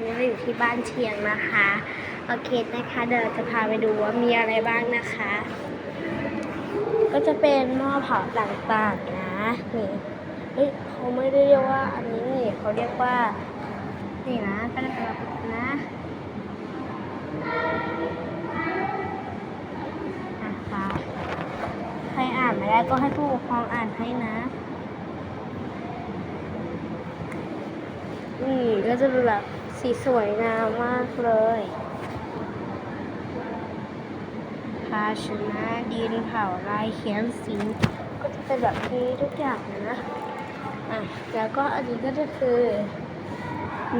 นี้เราอยู่ที่บ้านเชียงนะคะ โอเคนะคะเดี๋ยวจะพาไปดูว่ามีอะไรบ้างนะคะ ก็จะเป็นหม้อเผาต่างๆนะนี่เฮ้ยเขาไม่ได้เรียกว่าอันนี้นี่เขาเรียกว่านี่นะก็จะเป็นนะนะคะใครอ่านไม่ได้ก็ให้ผู้ปกครองอ่านให้นะนี่ก็จะเป็นแบบ สีสวยงามมากเลย ภาชนะดินเผาลายเขียนสี ก็จะเป็นแบบนี้ทุกอย่างนะ อะ แล้วก็อันนี้ก็จะคือ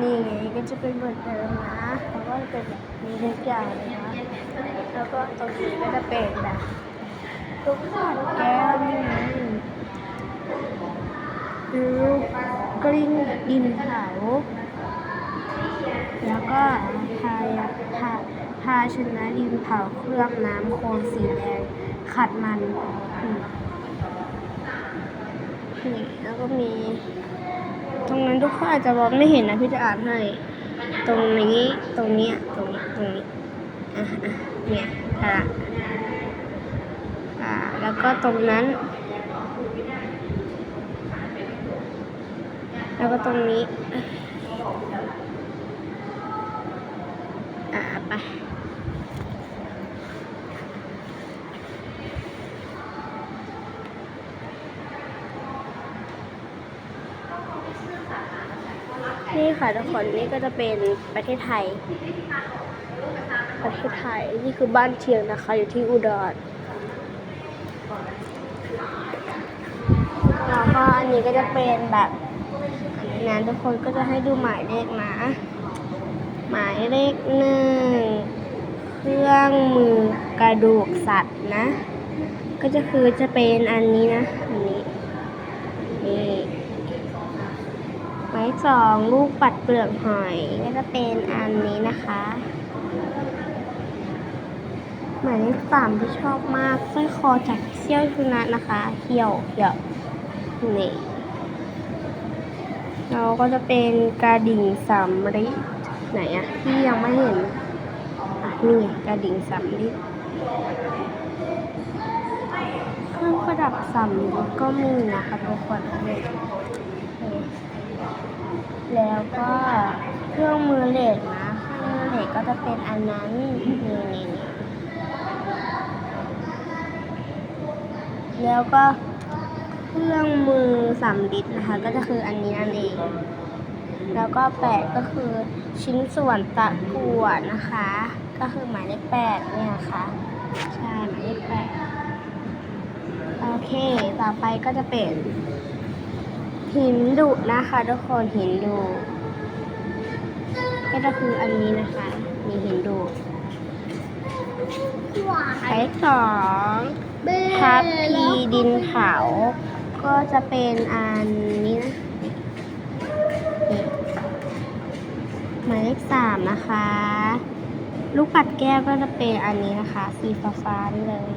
นี่ไงก็จะเป็นเหมือนเดิมนะ แล้วก็เป็นแบบนี้ทุกอย่างเลยนะ แล้วก็ตรงนี้ก็จะเป็นแบบทุกอย่างแก้วนี่ไงดูกลิ้งดินเผา แล้วก็ทายาทาภาชนะดินเผาเคลือบน้ำโคลนสีแดงขัดมันนี่แล้วก็มี ตรงนั้นทุกคนอาจจะมองไม่เห็นนะพี่จะอ่านให้ ตรงนี้ตรงเนี้ยตรงนี้ตรงนี้อะอะเนี่ยค่ะอ่าแล้วก็ตรงนั้น แล้วก็ตรงนี้ อะ ไปนี่ค่ะทุกคนนี่ก็จะเป็นประเทศไทย ประเทศไทยนี่คือบ้านเชียงนะคะ อยู่ที่อุดรแล้วก็อันนี้ก็จะเป็นแบบอันนี้นทุกคนก็จะให้ดูหมายเลขนะ หมายเลขหนึ่งเครื่องมือกระดูกสัตว์นะ ก็จะคือจะเป็นอันนี้นะอันนี้นี่หมายสองลูกปัดเปลือกหอยก็จะเป็นอันนี้นะคะหมายเลขสามที่ชอบมากสร้อยคอจากเขี้ยวสุนัขนะคะเขี้ยวเขี้ยวนี่เราก็จะเป็นกระดิ่งสำริด ไหนอะที่ยังไม่เห็น อะ นี่กระดิ่งสำริดเครื่องประดับสำริดก็มีนะคะทุกคนนี่นี่แล้วก็เครื่องมือเหล็กนะเครื่องมือเหล็กก็จะเป็นอันนั้นนี่นี่แล้วก็เครื่องมือสำริดนะคะ ก็จะคืออันนี้นั่นเอง แล้วก็แปดก็คือชิ้นส่วนตะกั่วนะคะ ก็คือหมายเลขแปดเนี่ยค่ะใช่หมายเลขแปดโอเคต่อไปก็จะเป็น หินดุนะคะ ทุกคนหินดุก็จะคืออันนี้นะคะมีหินดุไข่สองทับพีดินเผาก็จะเป็นอันนี้นะ หมายเลขสามนะคะ ลูกปัดแก้วก็จะเป็นอันนี้นะคะ สีฟ้าๆนี่เลย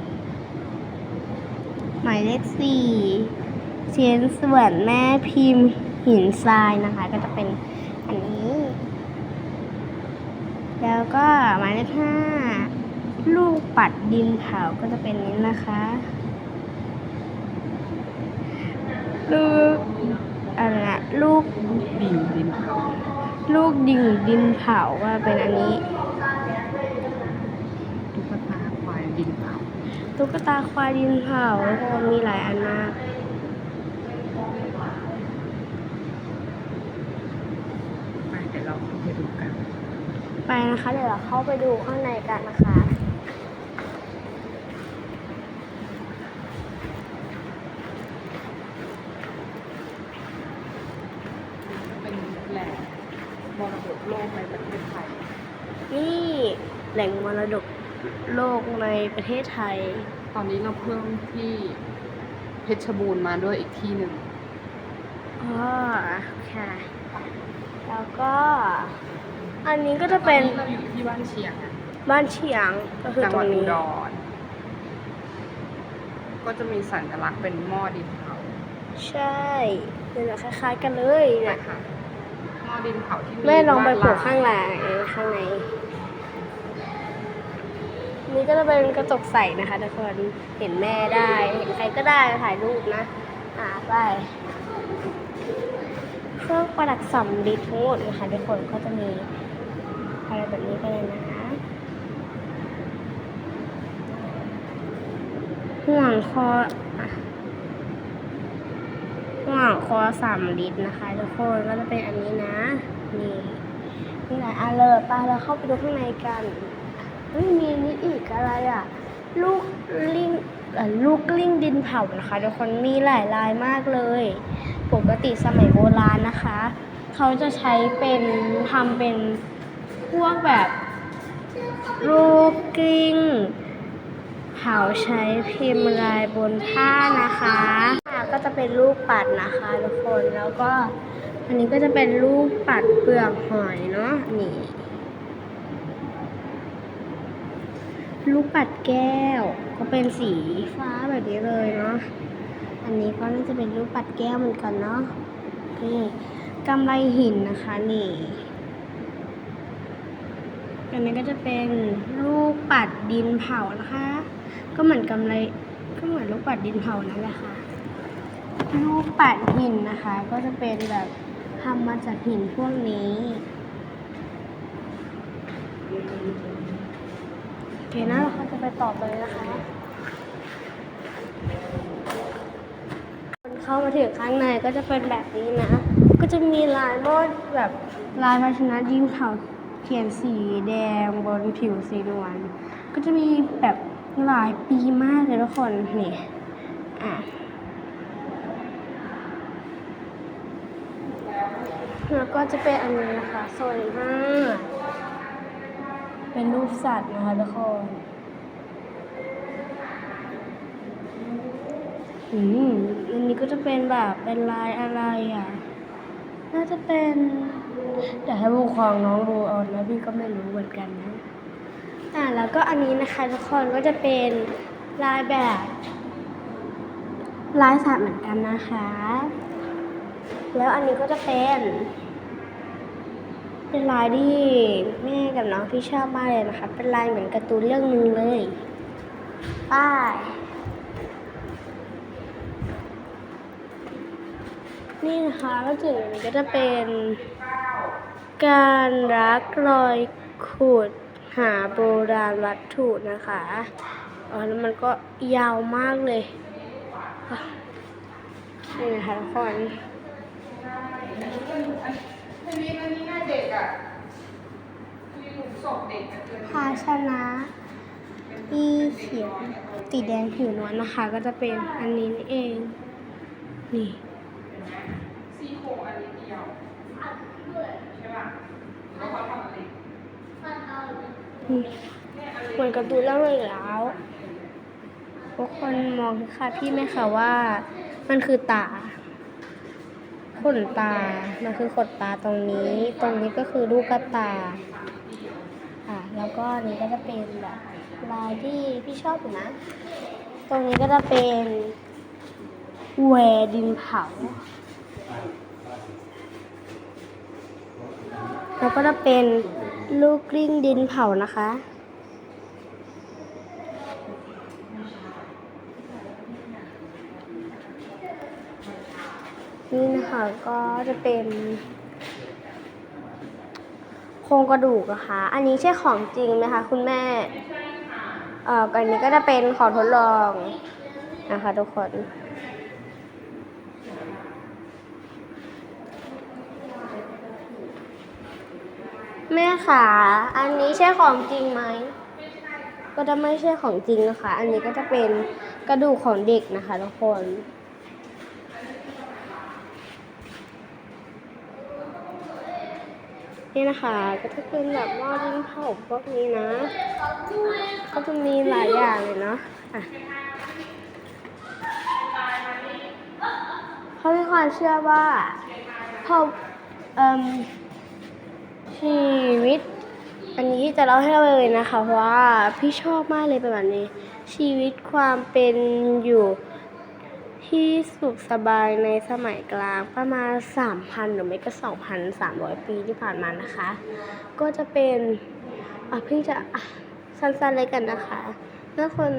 หมายเลขสี่เชิ้นส่วนแม่พิมพ์หินทรายนะคะ ก็จะเป็นอันนี้ แล้วก็หมายเลขห้าลูกปัดดินเผาก็จะเป็นนี้นะคะ ลูกอะไรนะลูกดิ่งดินเผา ลูกดิ่งดินเผาก็เป็นอันนี้ ตุ๊กตาควายดินเผาตุ๊กตาควายดินเผาทุกคนมีหลายอันมากไปเดี๋ยวเราเข้าไปดูกัน ไปนะคะ เดี๋ยวเราเข้าไปดูข้างในกันนะคะ เป็นแหล่งมรดกโลกในประเทศไทย นี่ แหล่งมรดกโลกในประเทศไทย ตอนนี้เราเพิ่มที่เพชรบูรณ์มาด้วยอีกที่หนึ่งอ๋อค่ะ แล้วก็ อันนี้ก็จะเป็นตอเราอยู่ที่บ้านเชียงอะบ้านเชียงก็คือจังตหรวัดงอุนี้ดรก็จะมีสัญลักษณ์เป็นหม้อดินเผาใช่เป็นแบบคล้ายๆกันเลยเนี่ย นะคะหม้อม้อดินเผาที่แม่ลองไปปลูกวดข้างหลังข้างใน นี่ก็จะเป็นกระจกใสนะคะทุกคนเห็นแม่ได้ เห็นใครก็ได้ถ่ายรูปนะ อ่าไปเครื่องประดับสำลิดทั้งหมดนะคะทุกคนก็จะมีอะไรแบบนี้ไปเลยนะห่วงคอห่วงคอสามลิตรนะคะ ทุกคนก็จะเป็นอันนี้นะ นี่นี่หลายอันเลยไปเราเข้าไปดูข้างในกัน เฮ้ยมีนี่อีกอะไรอะ ลูกลิงลูกลิงดินเผานะคะทุกคนมีหลายลายมากเลย ปกติสมัยโบราณนะคะ เขาจะใช้เป็นทำเป็นพวกแบบลูกกลิ้งเผาใช้พิมพ์ลายบนผ้านะคะก็จะเป็นลูกปัดนะคะทุกคนแล้วก็อันนี้ก็จะเป็นลูกปัดเปลือกหอยเนาะนี่ ลูกปัดแก้ว ก็เป็นสีฟ้าแบบนี้เลยเนาะ อันนี้ก็น่าจะเป็นลูกปัดแก้วเหมือนกันเนาะนี่กำไรหินนะคะนี่อันนี้ก็จะเป็นลูกปัดดินเผานะคะ ก็เหมือนกำไรก็เหมือนลูกปัดดินเผานั่นแหละค่ะ ลูกปัดหินนะคะ ก็จะเป็นแบบทำมาจากหินพวกนี้ เคนะเราจะไปตอไปเลยนะคะ คนเข้ามาถึงข้างในก็จะเป็นแบบนี้นะ ก็จะมีลายมอดแบบลายภาชนะดินเผาเขียนสีแดงบนผิวสีนวลก็จะมีแบบหลายปีมากเลยทุกคนนี่อะแล้วก็จะเป็นอันนี้นะคะสวยมาก เป็นรูปสัตว์นะคะทุกคนอืมอันนี้ก็จะเป็นแบบเป็นลายอะไรอะ น่าจะเป็นเดี๋ยวให้ผู้ปกครองน้องดูเอานะพี่ก็ไม่รู้เหมือนกันนะ อ่าแล้วก็อันนี้นะคะทุกคนก็จะเป็นลายแบบลายสัตว์เหมือนกันนะคะ แล้วอันนี้ก็จะเป็น เป็นลายที่แม่กับน้องพี่ชอบมากเลยนะคะ เป็นลายเหมือนการ์ตูนเรื่องหนึ่งเลย ป้ายนี่นะคะแล้วถึงก็จะเป็นการรักรอยขุดหาโบราณวัตถุนะคะอ๋อแล้วมันก็ยาวมากเลย นี่นะคะทุกคน อันนี้อันนี้หน้าเด็กอะมีหลุมศพเด็กอะเกินภาชนะที่เขียนสีแดงผิวนวลนะคะ ก็จะเป็นอันนี้นี่เอง นี่ซี่โครงอันนี้เดียวใช่ป่ะแล้วเขาทำอะไรอืมเหมือนการ์ตูนเรื่องเลยแล้วทุกคนมองค่ะพี่ไหมคะว่า มันคือตา ขนตา มันคือขนตาตรงนี้ ตรงนี้ก็คือลูกกระตา อะ แล้วก็นนี้ก็จะเป็นแบบลายที่พี่ชอบอยู่นะ ตรงนี้ก็จะเป็นแหวดินเผา แล้วก็จะเป็นลูกกลิ้งดินเผานะคะ นี่นะคะก็จะเป็นโครงกระดูกนะคะ อันนี้ใช่ของจริงไหมคะคุณแม่ เอ่ออันนี้ก็จะเป็นของทดลองนะคะทุกคน แม่ขาอันนี้ใช่ของจริงไหม ก็จะไม่ใช่ของจริงนะคะ อันนี้ก็จะเป็นกระดูกของเด็กนะคะทุกคน นี่นะคะก็จะเป็นแบบหม้อดินเผาพวกนี้นะ ก็จะมีหลายอย่างเลยเนาะอะเขามีความเชื่อว่าพอเอ่มชีวิต อันนี้จะเล่าให้เราเลยนะคะเพราะว่าพี่ชอบมากเลยเป็นแบบนี้ ชีวิตความเป็นอยู่ ที่สุขสบายในสมัยกลางประมาณ 3,000 หรือไม่ก็ 2,300 ปีที่ผ่านมานะคะ ก็จะเป็นอะพี่งจะอะสั้นๆเลยกันนะคะเมื่อคน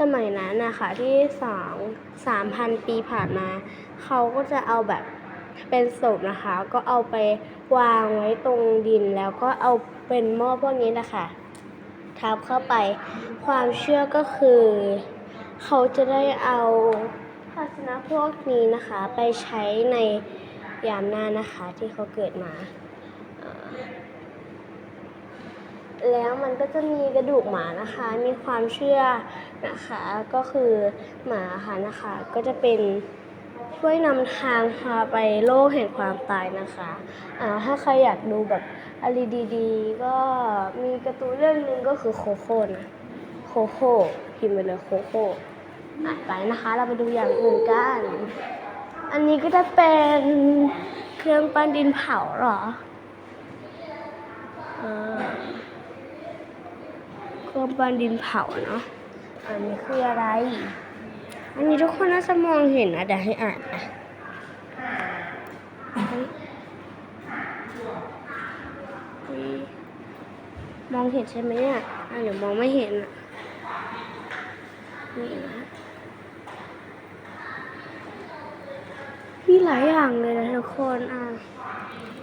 สมัยนั้นนะคะที่สองสามพันปีผ่านมา เขาก็จะเอาแบบเป็นศพนะคะ ก็เอาไปวางไว้ตรงดินแล้วก็เอาเป็นหม้อพวกนี้นะคะทับเข้าไปความเชื่อก็คือ เขาจะได้เอา ภาชนะพวกนี้นะคะไปใช้ในยามหน้านะคะที่เขาเกิดมา แล้วมันก็จะมีกระดูกหมานะคะ มีความเชื่อนะคะก็คือหมาค่ะนะคะก็จะเป็นช่วยนำทางพาไปโลกแห่งความตายนะคะอ่าถ้าใครอยากดูแบบอะไรดีๆ ก็มีการ์ตูนเรื่องหนึงก็คือโคโค่นะ โคโค่พิมพ์ไปเลยโคโค่ อะไปนะคะ เราไปดูอย่างอื่นกัน อันนี้ก็จะเป็นเครื่องปั้นดินเผาหรอเครื่องปั้นดินเผาเนาะ อันนี้คืออะไร อันนี้ทุกคนน่าจะมองเห็นนะเดี๋ยวให้อ่านอะมองเห็นใช่ไหมเนี่ยอะเดี๋ยวมองไม่เห็นอะนี่นะ มีหลายอย่างเลยนะทุกคนอะ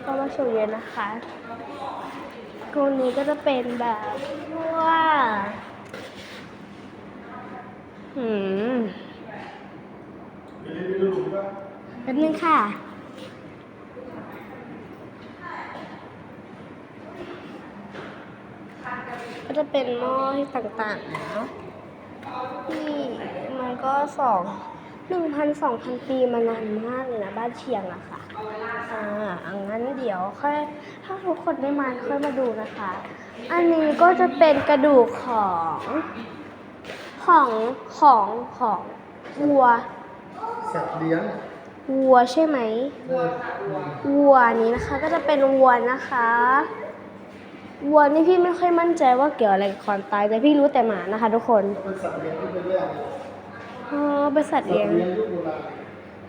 ก็มาโชว์เย็นนะคะตัวนี้ก็จะเป็นแบบว่าหืมแป๊บนึงค่ะก็จะเป็นหม้อที่ต่างๆนะนี่มันก็สอง หนึ่งพันสองพันปีมานานมากเลยนะบ้านเชียงอะค่ะ อ่าอังั้นเดี๋ยวค่อยถ้าทุกคนได้มาค่อยมาดูนะคะ อันนี้ก็จะเป็นกระดูกของของของของวัวสัตว์เลี้ยงวัวใช่ไหมวัวนี้นะคะก็จะเป็นวัวนะคะวัวนี่พี่ไม่ค่อยมั่นใจว่าเกี่ยวอะไรกับความตายแต่พี่รู้แต่หมานะคะ ทุกคน องอ๋อเป็นสัตว์เลี้ยง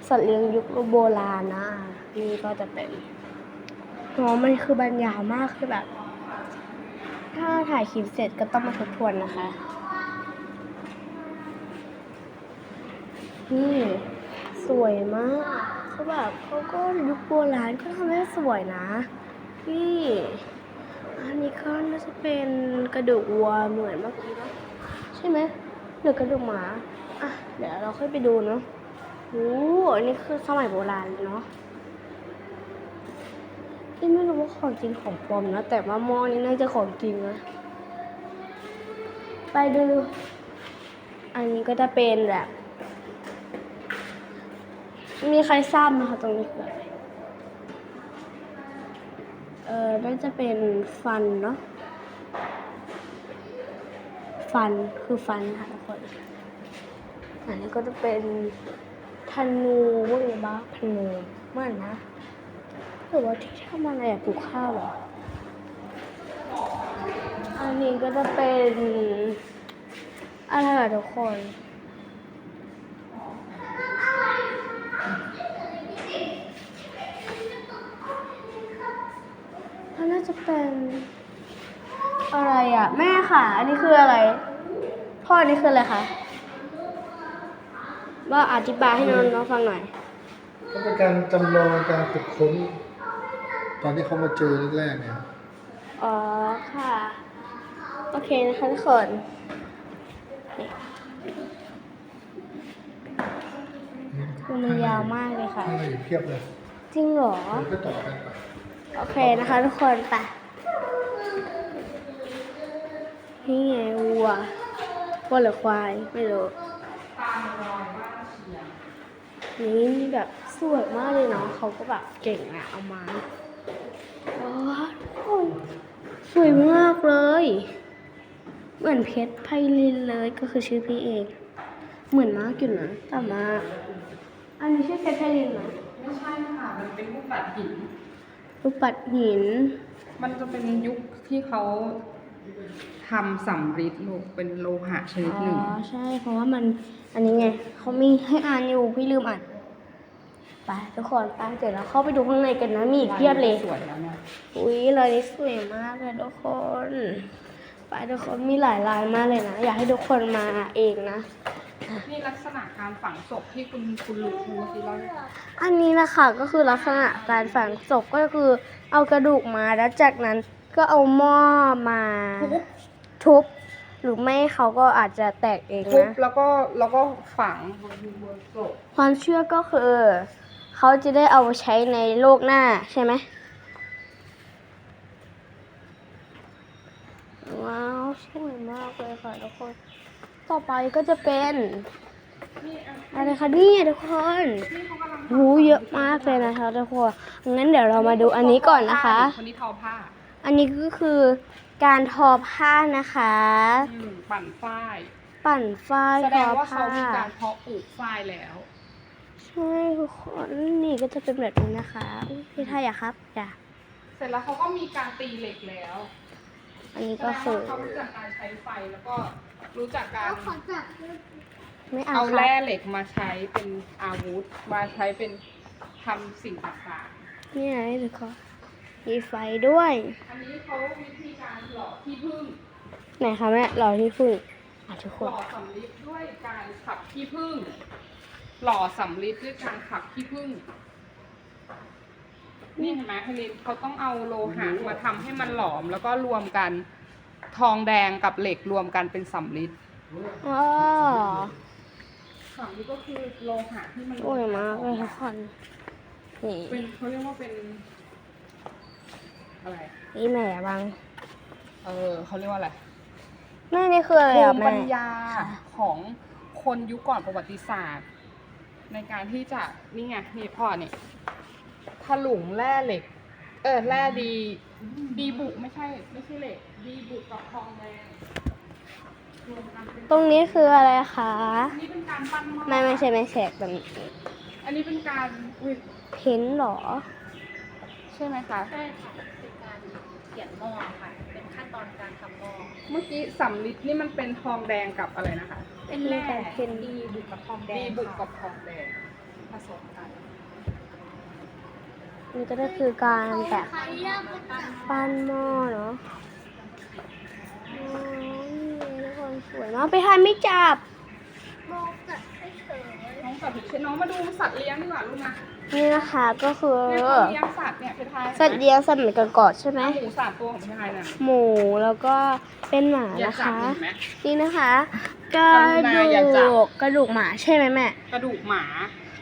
สัตว์เลี้ยงยุคโบราณนะนี่ก็จะเป็นอ๋อมันคือบรรยาวมากคือแบบ ถ้าถ่ายคลิปเสร็จก็ต้องมาทบทวนนะคะ นี่ สวยมากเขาแบบเขาก็ยุคโบราณก็ทำได้สวยนะ นี่อันนี้ก็น่าจะเป็นกระดูกวัวเหมือนเมื่อกี้เนอะใช่ไหม หรือกระดูกหมา อะ เดี๋ยวเราค่อยไปดูเนาะโอ้อันนี้คือสมัยโบราณเลยเนาะที่ไม่รู้ว่าของจริงของปลอมนะแต่ว่าหม้อนี้น่าจะของจริงนะไปดู อันนี้ก็จะเป็นแบบ มีใครทราบไหมคะตรงนี้คืออะไรเออน่าจะเป็นฟันเนาะ ฟันคือฟันค่ะทุกคน อันนี้ก็จะเป็นธนูว่าไงบ้างธนูมือนนะหรือว่าที่ทำอะไรอะปลูกข้าวเหรอ อันนี้ก็จะเป็นอะไรอะทุกคนมันน่าจะเป็น อะไรอะ แม่ค่ะ อันนี้คืออะไร พ่ออันนี้คืออะไรคะว่าอธิบายให้น้องน้องฟังหน่อย ก็เป็นการจำลองการขุดค้น ตอนที่เขามาเจอแรกๆเนี่ยอ๋อค่ะ โอเคนะคะทุกคนนี่มันยาวมากเลยค่ะข้างในอยู่เพียบเลย จริงเหรอมันก็ต่อกันไป โอเคนะคะทุกคนไป นี่ไงวัววัวหรือควายไม่รู้ตามรอยบ้านเชียงนี่แบบสวยมากเลยเนาะเขาก็แบบเก่งอะเอามาโอ้ทุกคนสวยมากเลย เหมือนเพชรไพลินเลยก็คือชื่อพี่เองเหมือนมากอยู่นะแต่มาอันนี้ชื่อเพชรไพลินเหรอไม่ใช่ค่ะ มันเป็นรูปปัดหินรูปปัดหิน มันจะเป็นยุคที่เขา ทำสำริดลูกเป็นโลหะชนิดอ๋หนึ่งอใช่ เพราะว่ามันอันนี้ไงเขามีให้อ่านอยู่พี่ลืมอ่านไปทุกคนไปเดี๋ยวเราเข้าไปดูข้างในกันนะมีอีกเพียบเลย สวยแล้วเนี่ยอุ้ยลายนี้สวยมากเลยทุกคนไปทุกคนมีหลายลายมากเลยนะ อยากให้ทุกคนมาเองนะ นี่ลักษณะการฝังศพที่คุณคุณลุงพูดที่เราอันนี้นะคะก็คือลักษณะการฝังศพก็คือเอากระดูกมาแล้วจากนั้นก็เอาหม้อมาทุบ ทุบ หรือไม่เขาก็อาจจะแตกเองทุบนะ แล้วก็แล้วก็ฝังบนบนศพความเชื่อก็คือ เขาจะได้เอาไปใช้ในโลกหน้าใช่ไหมว้าวสวยมากเลยค่ะทุกคน ต่อไปก็จะเป็นนี่อะอะไรคะเนี่ยทุกคนนี่เขากำลังหูเยอะมากเลยนะคะทุกคนงั้นเดี๋ยวเรามาดูอันนี้ก่อนนะคะ คนนี้ทอผ้า อันนี้ก็คือ การทอผ้านะคะ อืมปั่นฝ้าย ปั่นฝ้ายแสทดองว่าผ้าเขามีการเพาะปลูกฝ้ายแล้ว ใช่ทุกคนนี่ก็จะเป็นแบบนี้นะคะอุ๊ยพี่ไทยอะครับจ้ะเสร็จแล้วเขาก็มีการตีเหล็กแล้วอันนี้แสก็ดงคือว่าเขารู้จักการใช้ไฟแล้วก็รู้จักการไม่เอาเอาครัแร่บเหล็กมาใช้เป็นอาวุธ มาใช้เป็นทำสิ่งต่างนี่ไงทุกคน มีไฟด้วยๆอันนี้เขาวิธีการหล่อที่พึ่งไหนคะแม่รอที่พึ่งอะทุกคหนล่อสำลิดด้วยการขับขี้ผึ้งหล่อสำลิดด้วยการขับขี้ผึ้งนี่เห็นไหมคลินเขาต้องเอาโลหะมาทำให้มันหลอมแล้วก็รวมกันทองแดงกับเหล็กรวมกันเป็นสำลิดอ๋อสำลิดก็คือโลหะที่มันสวยมากเลยทุกคนนี่ เป็นเขาเรียกว่าเป็น อะไรนี่แม่บังเออเขาเรียกว่าอะไรแม่นี่คืออะไรภูอะมิแม่ ปัญญาของคนยุคก่อนประวัติศาสตร์ ในการที่จะนี่ไงนี่พ่อเนี่ยถลุงแร่เหล็ก เออแร่ดีดีบุกไม่ใช่ ไม่ใช่เหล็ก ดีบุกกับทองแดงรวมกันเป็นตรงนี้คืออะไรคะอันนี้เป็นการปั้นหม้อไม่ไม่ใช่ไม่แฉกแบบนี้อันนี้เป็นการอุ๊ยเพ้นท์เหรอ ใช่ไหมคะ ใช่ค่ะเป็นการเขียนหม้อค่ะ เป็นขั้นตอนการทำหม้อเมื่อกี้สำลิดนี่มันเป็นทองแดงกับอะไรนะคะ เป็นแร่ดีบุกกับทองแดดีงบุกค่ะกับทองแดงผสมกันนี่ก็คือการแบบปั้นหม้อเนาะอ๋อนี่ทุกคนสวยมากไปทานไม่จับน้องกับ พี่เชนน้องมาดูสัตว์เลี้ยงดีกว่าลูกนะนี่นะคะก็คือเนี่ยเขาเลี้ยงสัตว์เนี่ยเพทายสัตว์เลี้ยงสัตว์เหมือนกันก่อนใช่ไหมหมูสามตัวของเพทายน่ะหมูแล้วก็เป็นหมาอย่านะจับคะเห็นไหมนี่นะคะกระกรุณาดูอย่าจับกกระดูกหมาใช่ไหมแม่กระดูกหมา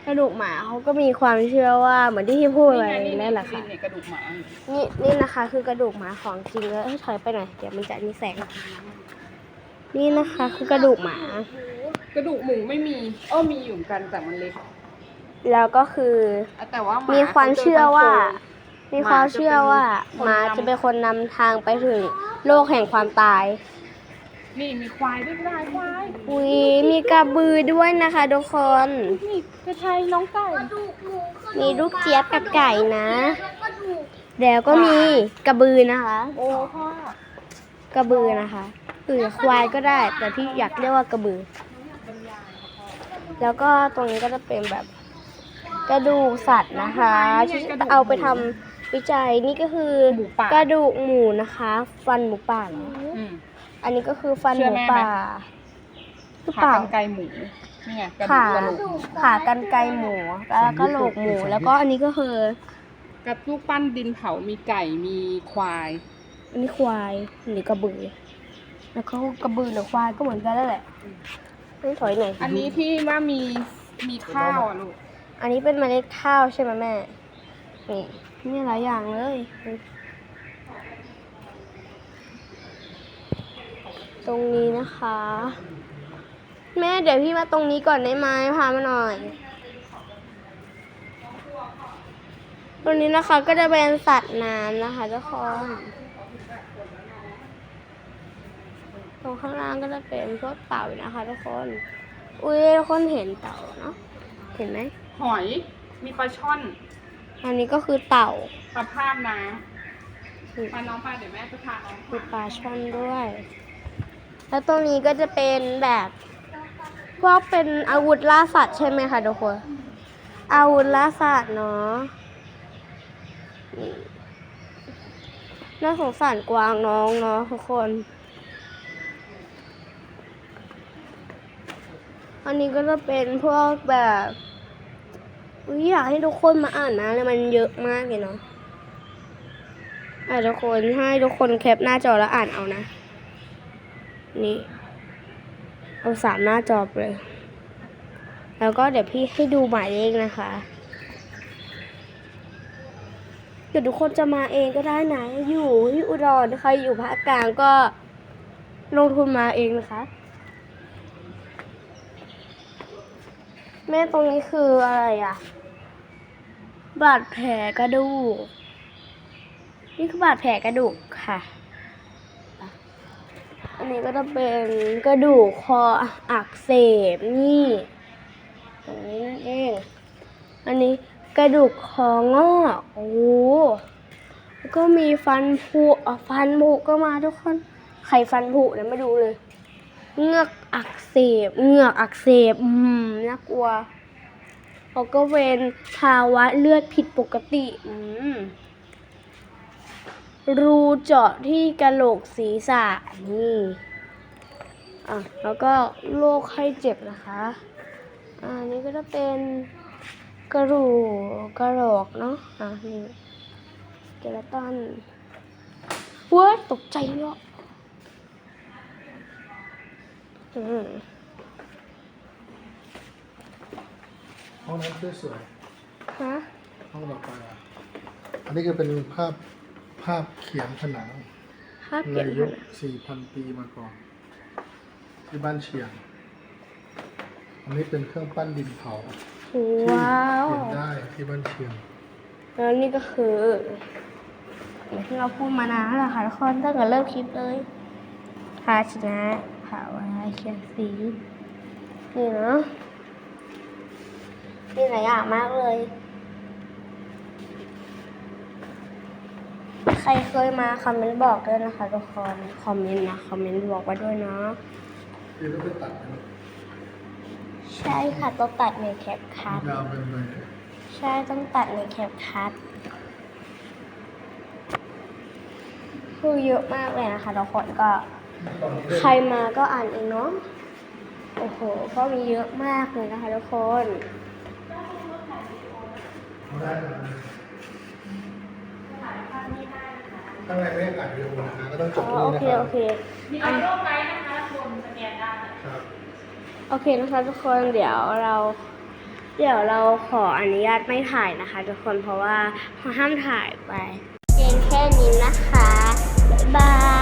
กระดูกหมาเขาก็มีความเชื่อว่าเหมือนที่พี่พูดนี่ไว้ไงนี่นั่นแหละนี่ค่ะนี่กระดูกหมานี่นี่นะคะ คือกระดูกหมาของจริงแล้วเอ้ยถอยไปหน่อยเดี๋ยวมันจะมีแสง นี่นะคะคือกระดูกหมา กระดูกหมูไม่มีเออมีอยู่เหมือนกันแต่มันเล็กแล้วก็คือ แต่ว่าหมีความเชื่อว่าเขมีความเชื่อว่าหหมามาจะจะเป็เป็นนคนนำทางไปถึงโลกแห่งความตายนี่มีควายด้วยได้ควายอุ้ยมีกระบือด้วยนะคะทุกคน นี่เพทายน้องไก่มีลูกเจี๊ยบกับไก่นะ แล้วก็มีกระบือนะคะ โอ้พ่อกระบือนะคะหรือควายก็ได้ แต่พี่อยากเรียกว่ากระบือ แล้วก็ตรงนี้ก็จะเป็นแบบกระดูกสัตว์นะคะที่จะเอาไปทำวิจัยนี่ก็คือหมูป่ากระดูกหมูนะคะ ฟันหมูป่าเหรออืมอันนี้ก็คือฟันเชื่หอมูแม่ไหมป่าหรือขาเปล่ากรรไกรหมูนี่ไงกระดูขากกระดูกขากันไกรหมูแล้วก็โหลกหมู แล้วก็อันนี้ก็คือกับลูกปั้นดินเผามีไก่มีควายอันนี้ควายหรือกระบือแล้วก็กระบือหรือควายก็เหมือนกันนั่นแหละ นี่ถอยหน่อยอันนี้ที่ว่ามีมีข้าวอะลูก อันนี้เป็นเมล็ดข้าวใช่ไหมแม่ นี่มีหลายอย่างเลย ตรงนี้นะคะ แม่เดี๋ยวพี่มาตรงนี้ก่อนได้ไหมพามาหน่อย ตรงนี้นะคะก็จะเป็นสัตว์น้ำนะคะทุกคน ตรงข้างล่างก็จะเป็นพวกเต่านะคะทุกคน อุ้ยทุกคนเห็นเต่าเนาะ เห็นไหม หอย มีปลาช่อน อันนี้ก็คือเต่าปลาภาพน้ำปลาน้องปลาเดี๋ยวแม่จะพาน้องมีปลาช่อนด้วย แล้วตรงนี้ก็จะเป็นแบบพวกเป็นอาวุธล่าสัตว์ใช่ไหมคะทุกคน อาวุธล่าสัตว์เนาะนี่น่าสงสารกวางน้องเนาะทุกคน อันนี้ก็จะเป็นพวกแบบอยอยากให้ทุกคนมาอ่านนะเลยมันเยอะมากเลยเนาะอะทุกคนให้ทุกคนแคปหน้าจอแล้วอ่านเอานะ นี่ เอาสามหน้าจอไปเลย แล้วก็เดี๋ยวพี่ให้ดูหมายเลขนะคะเดี๋ยวทุกคนจะมาเองก็ได้นะ อยู่ที่อุดรใครอยู่ภาคกลางก็ลงทุนมาเองนะคะ แม่ตรงนี้คืออะไรอะ บาดแผลกระดูก นี่คือบาดแผลกระดูกค่ะ อันนี้ก็จะเป็นกระดูกคออักเสบนี่ตรงนี้นั่นเอง อันนี้กระดูกคองอกโอ้โหแล้วก็มีฟันผุอะฟันผุก็มาทุกคน ใครฟันผุเนี่ยมาดูเลย เงือกอักเสบเงือกอักเสบอืมน่ากลัวเขาก็เป็นภาวะเลือดผิดปกติอืมรูเจาะที่กระโหลกศีรษะนี่อะแล้วก็โรคไข้เจ็บนะคะอ่านี่ก็จะเป็นกระดูกกระโหลกเนาะอะนี่เกเลตันเว้ยตกใจเนาะ อืมห้องนั้นสวยฮะๆห้องต่อไปอะอันนี้ก็เป็นภาพภาพเขียนผนังภาพในเก็บยุค4,000 ปีมาก่อน ที่บ้านเชียง อันนี้เป็นเครื่องปั้นดินเผาที่ว้าว เห็นได้ที่บ้านเชียง แล้วนี่ก็คืออย่างที่เราพูดมานานแล้วล่ะค่ะทุกคนตั้งแต่เริ่มคลิปเลยภาชนะ เผาอะไรเขียนสีนี่เนาะมีหลายอย่างมากเลย ใครเคยมาคอมเมนต์บอกด้วยนะคะทุกคนคอมเมนต์นะคอมเมนต์บอกไว้ด้วยเนาะที่เราไปตัดใช่ค่ะต้องตัดในแคปคัทยาวเป็นเลยใช่ต้องตัดในแคปคัทคือเยอะมากเลยนะคะทุกคนก็ ใครมาก็อ่านเองเนาะ โอ้โห ก็มีเยอะมากเลยนะคะทุกคนได้ข้างในไม่ได้ถ่ายวิดีโอนะคะก็ต้องจอ๋บอตรงโอนี้เค นะครับโอเค มีออโต้ไกด์นะคะรวมสแกนได้ ครับ โอเคนะคะทุกคนเดี๋ยวเรา เดี๋ยวเราขออนุญาตไม่ถ่ายนะคะ ทุกคนเพราะว่าเขาห้ามถ่ายไปเพียงแค่นี้นะคะ บ๊ายบาย